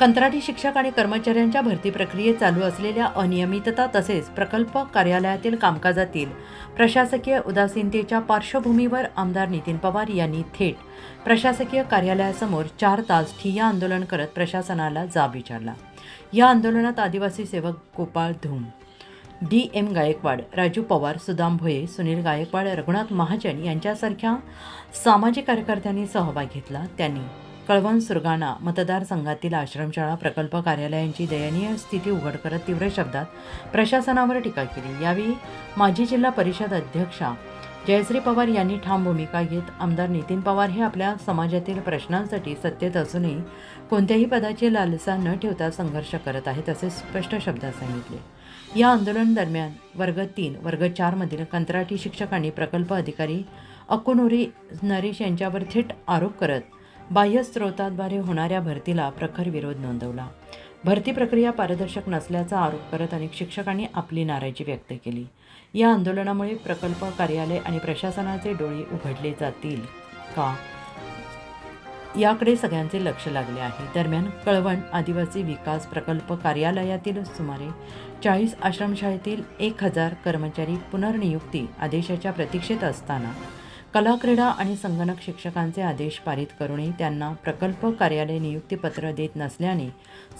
कंत्राटी शिक्षक आणि कर्मचाऱ्यांच्या भरती प्रक्रियेत चालू असलेल्या अनियमितता तसेच प्रकल्प कार्यालयातील कामकाजातील प्रशासकीय उदासीनतेच्या पार्श्वभूमीवर आमदार नितीन पवार यांनी थेट प्रशासकीय कार्यालयासमोर चार तास ठिय्या आंदोलन करत प्रशासनाला जाब विचारला. या आंदोलनात आदिवासी सेवक गोपाळ धूम डी एम गायकवाड राजू पवार सुदाम भोये सुनील गायकवाड रघुनाथ महाजन यांच्यासारख्या सामाजिक कार्यकर्त्यांनी सहभाग घेतला. त्यांनी कळवण सुरगाणा मतदारसंघातील आश्रमशाळा प्रकल्प कार्यालयांची दयनीय स्थिती उघड करत तीव्र शब्दात प्रशासनावर टीका केली. यावेळी माजी जिल्हा परिषद अध्यक्षा जयश्री पवार यांनी ठाम भूमिका घेत आमदार नितीन पवार हे आपल्या समाजातील प्रश्नांसाठी सत्तेत असूनही कोणत्याही पदाची लालसा न ठेवता संघर्ष करत आहेत असे स्पष्ट शब्दात सांगितले. या आंदोलन दरम्यान वर्ग तीन वर्ग चारमधील कंत्राटी शिक्षक आणि प्रकल्प अधिकारी अकुनुरी नरेश यांच्यावर थेट आरोप करत बाह्य स्रोताद्वारे होणाऱ्या भरतीला प्रखर विरोध नोंदवला. भरती प्रक्रिया पारदर्शक नसल्याचा आरोप करत अनेक शिक्षकांनी आपली नाराजी व्यक्त केली. या आंदोलनामुळे प्रकल्प कार्यालय आणि प्रशासनाचे डोळे उघडले जातील का? याकडे सगळ्यांचे लक्ष लागले आहे. दरम्यान कळवण आदिवासी विकास प्रकल्प कार्यालयातील सुमारे चाळीस आश्रमशाळेतील एक हजार कर्मचारी पुनर्नियुक्ती आदेशाच्या प्रतीक्षेत असताना कला क्रीडा आणि संगणक शिक्षकांचे आदेश पारित करूनही त्यांना प्रकल्प कार्यालय नियुक्तीपत्र देत नसल्याने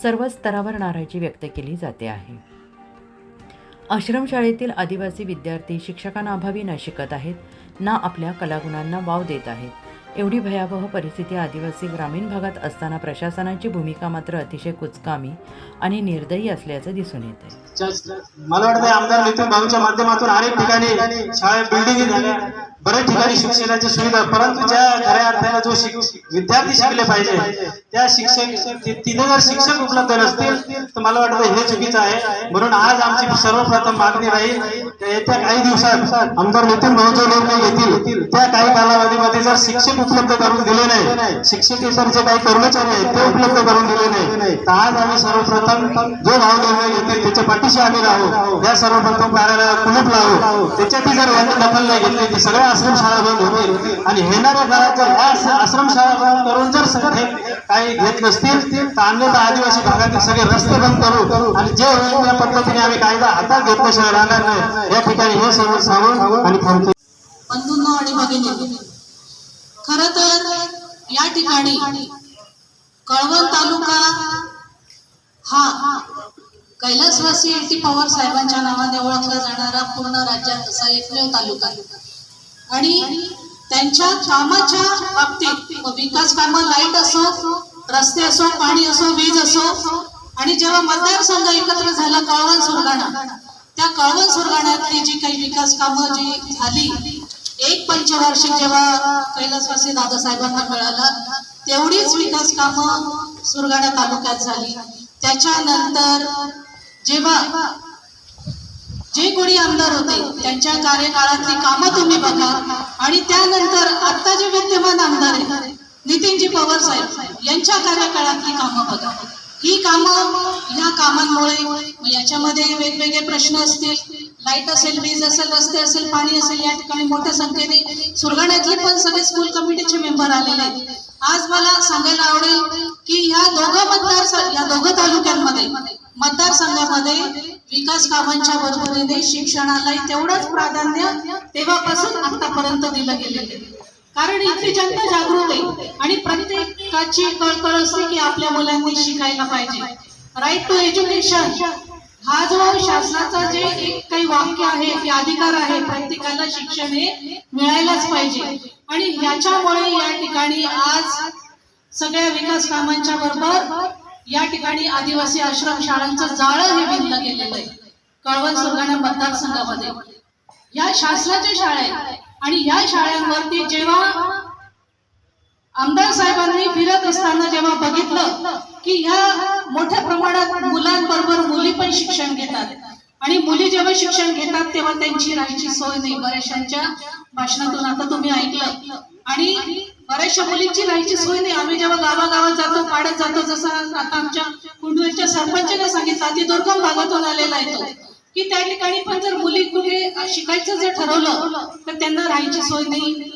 सर्व स्तरावर नाराजी व्यक्त केली जाते आहे. आश्रमशाळेतील आदिवासी विद्यार्थी शिक्षकांना अभावी न शिकत आहेत ना आपल्या कलागुणांना वाव देत आहेत. एवढी भयावह परिस्थिती आदिवासी ग्रामीण भागात असताना प्रशासनाची भूमिका मात्र अतिशय कुचकामी आणि निर्दयी असल्याचं दिसून येते मला वाटतं आमदार नितीन भाऊच्या माध्यमातून अनेक ठिकाणी शाळा बिल्डिंग झाल्या. बऱ्याच ठिकाणी शिक्षणाची सुविधा परंतु ज्या खऱ्या अर्थाने जो विद्यार्थी शिकले पाहिजे त्या शिक्षक तिथे जर शिक्षक उपलब्ध नसतील तर मला वाटतं हे चुकीचं आहे. म्हणून आज आमची सर्वप्रथम मागणी राहील येत्या काही दिवसात आमदार नितीन भाऊ निर्णय घेतील त्या काही कालावधीमध्ये जर शिक्षक उपलब्ध करून दिले नाही शिक्षकेतर जे काही कर्मचारी आहेत ते उपलब्ध करून दिले नाही तर आज आम्ही सर्वप्रथम जो भाव निर्णय घेतील त्याच्या पाठीशी आम्ही राहू. या सर्वप्रथम कार्यालयाला कुलूप लावू. त्याच्यातही जर यांनी दखल नाही घेतली तर सगळ्या आश्रमशाळा बंद होतील आणि येणाऱ्या काळात जर या आश्रमशाळा बंद करून जर सगळं काही घेत नसतील तर अन्यथा आदिवासी भागातील सगळे रस्ते बंद करू. आणि जे होईल त्या पद्धतीने आम्ही कायदा हातात घेतल्याशिवाय राहणार नाही. या ठिकाणी हे सर्व सांगून आणि थांबतो. आणि भगिनी खर तर या ठिकाणी कळवण तालुका हा कैलासवासी एल टी पवार साहेबांच्या नावाने ओळखला जाणारा पूर्ण राज्यात असा एकमेव तालुका आहे. आणि त्यांच्या कामाच्या बाबतीत विकास कामं लाइट असो रस्ते असो पाणी असो वीज असो आणि जेव्हा मतदारसंघ एकत्र झाला कळवण सुरगाणा त्या कळवण सुरगाण्यातली जी काही विकास कामं जी झाली एक पंचवार्षिक जेव्हा कैलासवासी दादासाहेबांना मिळाला तेवढीच विकास कामं सुरगाणा तालुक्यात झाली. त्याच्यानंतर जेव्हा जे कोणी आमदार होते त्यांच्या कार्यकाळातली कामं तुम्ही बघा. आणि त्यानंतर आता जे विद्यमान आमदार आहेत नितीनजी पवार साहेब यांच्या कार्यकाळातली कामं बघा. ही कामं ह्या कामांमुळे याच्यामध्ये वेगवेगळे प्रश्न असतील. लाइट असेल वीज असेल रस्ते असेल पाणी असेल या ठिकाणी मोठ्या संख्येने सुरगाण्यातले पण सगळे स्कूल कमिटीचे मेंबर आलेले आहेत. आज मला सांगायला आवडेल की ह्या दोघं मतदार या दोघं तालुक्यांमध्ये मतदारसंघामध्ये विकास कामांच्या बरोबरीने शिक्षणालाही तेवढंच प्राधान्य तेव्हापासून आतापर्यंत दिलं गेलेलं आहे. कारण इथली जनता जागृत आहे आणि प्रत्येकाची कळकळ असते की आपल्या मुलांनी शिकायला पाहिजे. राईट टू एज्युकेशन हा जो शासनाचा जे एक काही वाक्य आहे की अधिकार आहे प्रत्येकाला शिक्षण हे मिळायलाच पाहिजे. आणि ह्याच्यामुळे या ठिकाणी आज सगळ्या विकास कामांच्या बरोबर या ठिकाणी आदिवासी आश्रम शाळांचं जाळं हे विणलं गेलेलं आहे. कळवण सुरगाणा मतदारसंघामध्ये. या शासनाच्या शाळा आहेत आणि ह्या शाळांवरती आमदार साहेबांनी फिरत असताना जेव्हा बघितलं की ह्या मोठ्या प्रमाणात मुलांबरोबर मुली पण शिक्षण घेतात. आणि मुली जेव्हा शिक्षण घेतात तेव्हा त्यांची राहायची सोय नाही. बऱ्याचशांच्या भाषणातून आता तुम्ही ऐकलं. आणि बऱ्याचशा मुलींची राहायची सोय नाही. आम्ही जेव्हा गावागावात जातो पाडत जातो जसं आता आमच्या कुंडूरच्या सरपंचाने सांगितलं अति दुर्गम भागातून आलेला आहे की त्या ठिकाणी पण जर मुली कुठे शिकायचं जर ठरवलं तर त्यांना राहायची सोय नाही.